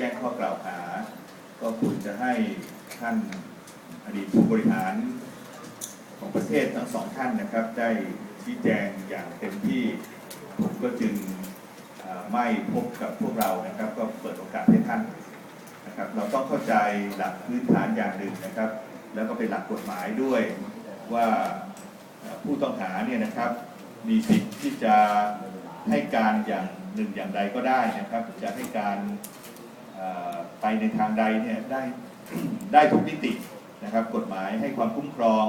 แจ้งข้อกล่าวหา ก็ควรจะให้ท่านอดีตผู้บริหารของประเทศทั้งสองท่านนะครับ ได้ชี้แจงอย่างเต็มที่ผมก็จึงไม่พบกับพวกเรานะครับ ก็เปิดโอกาสให้ท่านนะครับ เราต้องเข้าใจหลักพื้นฐานอย่างหนึ่งนะครับ แล้วก็เป็นหลักกฎหมายด้วยว่าผู้ต้องหาเนี่ยนะครับมีสิทธิ์ที่จะให้การอย่างหนึ่งอย่างใดก็ได้นะครับ จะให้การ ไปในทางใดเนี่ยได้ได้ทุกมิตินะครับ กฎหมายให้ความคุ้มครอง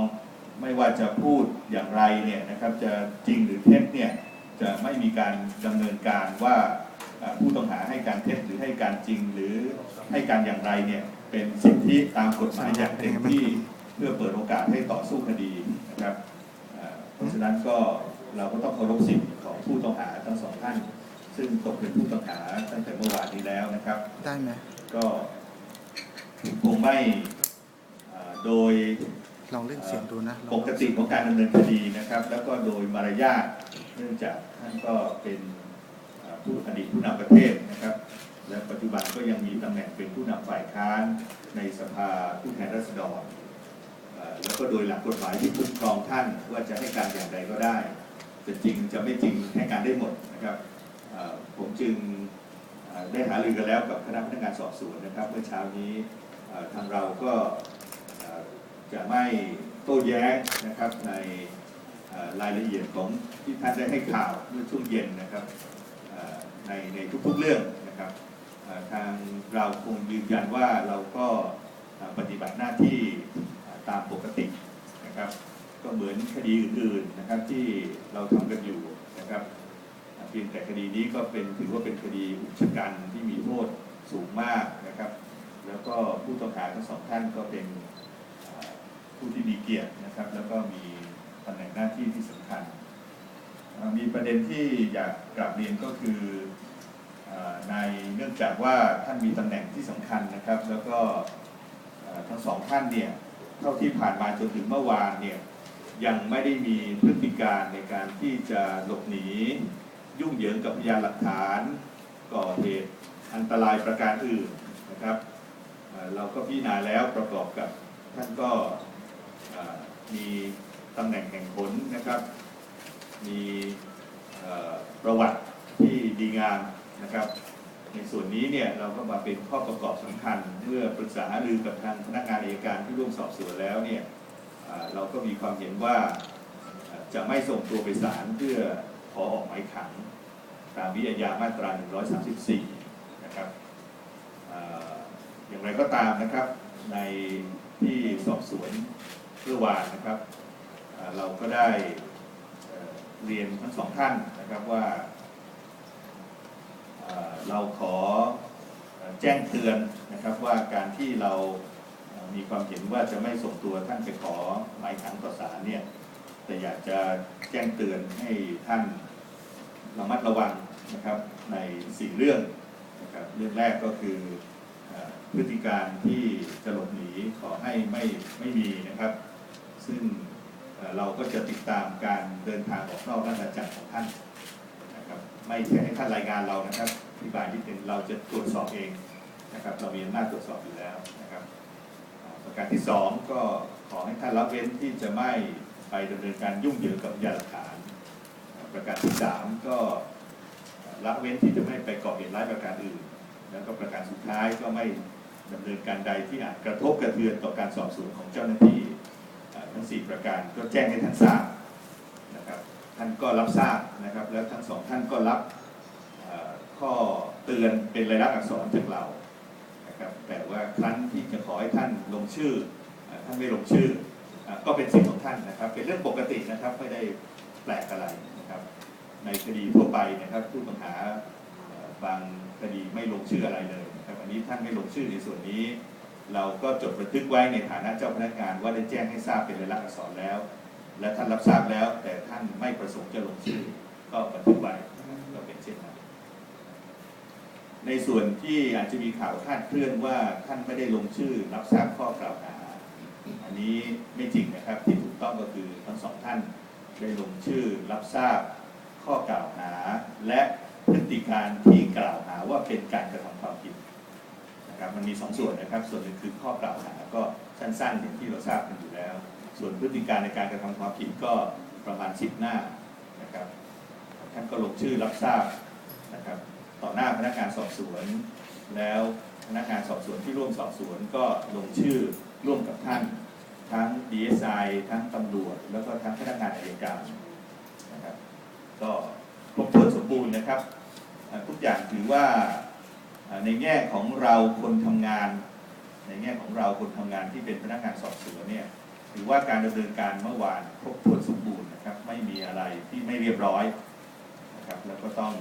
ไม่ว่าจะพูดอย่างไรเนี่ยนะครับจะจริงหรือเท็จเนี่ยจะไม่มีการดำเนินการว่าผู้ต้องหาให้การเท็จหรือให้การจริงหรือให้การอย่างไรเนี่ยเป็นสิทธิตามกฎหมายอย่างเต็มที่เพื่อเปิดโอกาสให้ต่อสู้คดีนะครับเพราะฉะนั้นก็เราก็ต้องเคารพสิทธิของผู้ต้องหาทั้งสองท่าน ซึ่งตกเป็นผู้ต้องหาตั้งแต่เมื่อวานนี้แล้วนะครับ ได้ไหมก็คงไม่เอ่อโดย ลองเล่นเสียงดูนะลองปกติของการดำเนินคดีนะครับ แล้วก็โดยมารยาทเนื่องจากท่านก็เป็นเอ่อผู้อดีตผู้นำประเทศนะครับ และปัจจุบันก็ยังมีตำแหน่งเป็นผู้นำฝ่ายค้านในสภาผู้แทนราษฎรเอ่อแล้วก็โดยหลักกฎหมายที่คุ้มครองท่านว่าจะให้การอย่างไรก็ได้ จะจริงจะไม่จริงให้การได้หมดนะครับเอ่อ ผมจึงได้หารือกันแล้วกับคณะพนักงานสอบสวนนะครับ เมื่อเช้านี้ทางเราก็จะไม่โต้แย้งนะครับในรายละเอียดของที่ท่านได้ให้ข่าวเมื่อช่วงเย็นนะครับในในทุกๆเรื่องนะครับทางเราคงยืนยันว่าเราก็ปฏิบัติหน้าที่ตามปกตินะครับ ก็เหมือนคดีอื่นๆนะครับที่เราทำกันอยู่นะครับ เพียงแต่คดีนี้ก็เป็นถือว่าเป็นคดีอุกชะกันที่มีโทษสูงมากนะครับ แล้วก็ผู้ต้องหาทั้งสองท่านก็เป็นผู้ที่มีเกียรตินะครับ แล้วก็มีตำแหน่งหน้าที่ที่สำคัญ มีประเด็นที่อยากกลับเรียนก็คืออในเนื่องจากว่าท่านมีตำแหน่งที่สำคัญนะครับ แล้วก็ทั้งสองท่านเนี่ยเท่าที่ผ่านมาจนถึงเมื่อวานเนี่ยยังไม่ได้มีพฤติการในการที่จะหลบหนี ยุ่งเหยิงกับพยานหลักฐานก่อเหตุอันตรายประการอื่นนะครับเราก็พิจารณาแล้วประกอบกับท่านก็มีตำแหน่งแห่งผลนะครับ มีประวัติที่ดีงามนะครับ ในส่วนนี้เนี่ยเราก็มาเป็นข้อประกอบสำคัญเมื่อปรึกษาหรือกับทางพนักงานอัยการที่ร่วมสอบสวนแล้วเนี่ยเราก็มีความเห็นว่าจะไม่ส่งตัวไปศาลเพื่อ ขอออกหมายขังตามวิทยามาตรา 134 นะครับออย่างไรก็ตามนะครับในที่สอบสวนเมื่อวานนะครับเราก็ได้เรียนทั้งสองท่านนะครับว่าเราขอแจ้งเตือนนะครับว่าการที่เรามีความเห็นว่าจะไม่ส่งตัวท่านไปขอหมายขังต่อศาลเนี่ย แต่อยากจะแจ้งเตือนให้ท่านระมัดระวังนะครับในสี่เรื่องนะครับเรื่องแรกก็คือพฤติการที่จะหลบหนีขอให้ไม่ไม่มีนะครับ ซึ่งเราก็จะติดตามการเดินทางออกนอกราชอาณาจักรของท่านนะครับไม่ใช่ให้ท่านรายงานเรานะครับอธิบายนิดนึงเราจะตรวจสอบเองนะครับเรามีอำนาจตรวจสอบอยู่แล้วนะครับประการที่สองก็ขอให้ท่านละเว้นที่จะไม่ ไปดำเนินการยุ่งเหยิงกับพยานหลักฐาน ประการที่สามก็ละเว้นที่จะไม่ไปก่อเหตุร้ายประการอื่น แล้วก็ประการสุดท้ายก็ไม่ดำเนินการใดที่อาจกระทบกระเทือนต่อการสอบสวนของเจ้าหน้าที่ทั้งสี่ประการก็แจ้งให้ท่านทราบนะครับท่านก็รับทราบนะครับ แล้วทั้งสองท่านก็รับข้อเตือนเป็นลายลักษณ์อักษรจากเรานะครับแต่ว่าครั้นที่จะขอให้ท่านลงชื่อท่านไม่ลงชื่อ ก็เป็นสิทธิ์ของท่านนะครับ เป็นเรื่องปกตินะครับไม่ได้แปลกอะไรนะครับ ในคดีทั่วไปนะครับผู้ต้องหาบางคดีไม่ลงชื่ออะไรเลยนะครับอันนี้ท่านไม่ลงชื่อในส่วนนี้ เราก็จดบันทึกไว้ในฐานะเจ้าพนักงาน ว่าได้แจ้งให้ทราบเป็นลายลักษณ์อักษรแล้ว และท่านรับทราบแล้ว แต่ท่านไม่ประสงค์จะลงชื่อ ก็บันทึกไว้ก็เป็นเช่นนั้นในส่วนที่อาจจะมีข่าวคาดเคลื่อนว่าท่านไม่ได้ลงชื่อ รับทราบข้อกล่าวหา นี้ไม่จริงนะครับ ที่ถูกต้องก็คือทั้งสองท่านได้ลงชื่อรับทราบข้อกล่าวหา และพฤติการที่กล่าวหาว่าเป็นการกระทำความผิดนะครับมันมีสองส่วนนะครับ ส่วนหนึ่งคือข้อกล่าวหาก็สั้นๆอย่างที่เราทราบกันอยู่แล้ว ส่วนพฤติการในการกระทำความผิดก็ประมาณสิบหน้านะครับท่านก็ลงชื่อรับทราบนะครับต่อหน้าพนักงานสอบสวน แล้วพนักงานสอบสวนที่ร่วมสอบสวนก็ลงชื่อร่วมกับท่าน ทั้ง DSI ทั้งตำรวจ แล้วก็ทั้งพนักงานอัยการนะครับก็ครบถ้วนสมบูรณ์นะครับ ทุกอย่างถือว่าอ่าในแง่ของเราคนทำงาน ในแง่ของเราคนทำงานที่เป็นพนักงานสอบสวนเนี่ยถือว่าการดำเนินการเมื่อวานครบถ้วนสมบูรณ์นะครับ ไม่มีอะไรที่ไม่เรียบร้อยนะครับแล้วก็ต้อง